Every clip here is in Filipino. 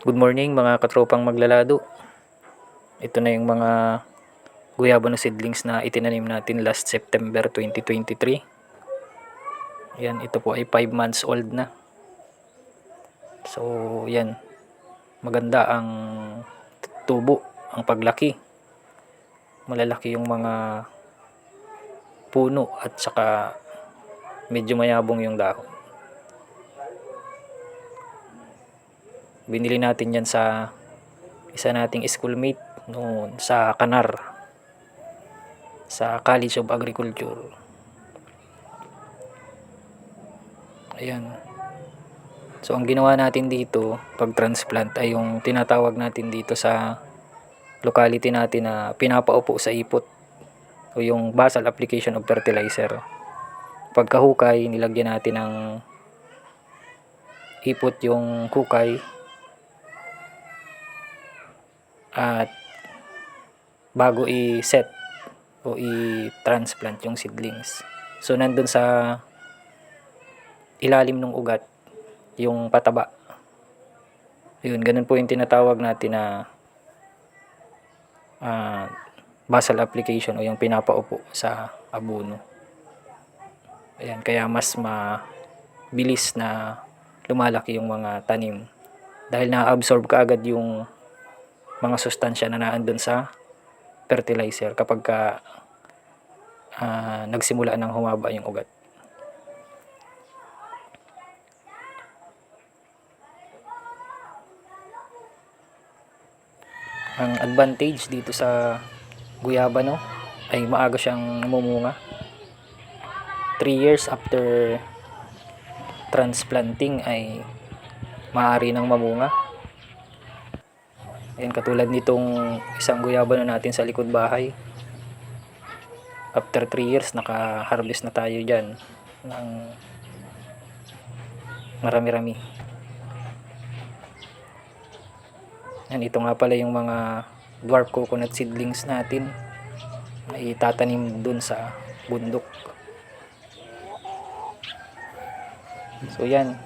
Good morning mga katropang maglalado. Ito na yung mga guyabano seedlings na itinanim natin last September 2023. Yan, ito po ay 5 months old na. So, yan. Maganda ang tubo, ang paglaki. Malalaki yung mga puno at saka medyo mayabong yung dahon. Binili natin yan sa isa nating schoolmate noon sa Kanar sa College of Agriculture. Ayan. So ang ginawa natin dito pag transplant ay yung tinatawag natin dito sa locality natin na pinapaupo sa ipot o yung basal application of fertilizer. Pagkahukay, nilagyan natin ng ipot yung hukay at bago i-set o i-transplant yung seedlings. So nandun sa ilalim ng ugat yung pataba. Yun, ganun po yung tinatawag natin na ah, basal application o yung pinapaupo sa abono. Ayan, kaya mas mabilis na lumalaki yung mga tanim dahil na-absorb kaagad yung mga sustansya na naandun sa fertilizer kapag ka ah, nagsimula ng humaba yung ugat. Ang advantage dito sa guyabano ay maaga siyang namumunga. 3 years after transplanting ay maaari nang mamunga. Ayan, katulad nitong isang guyabano natin sa likod bahay. After 3 years, naka-harvest na tayo dyan ng marami-rami. Yan, ito nga pala yung mga dwarf coconut seedlings natin na itatanim dun sa bundok. So yan,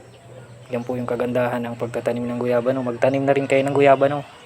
yan po yung kagandahan ng pagtatanim ng guyabano. Magtanim na rin kayo ng guyabano.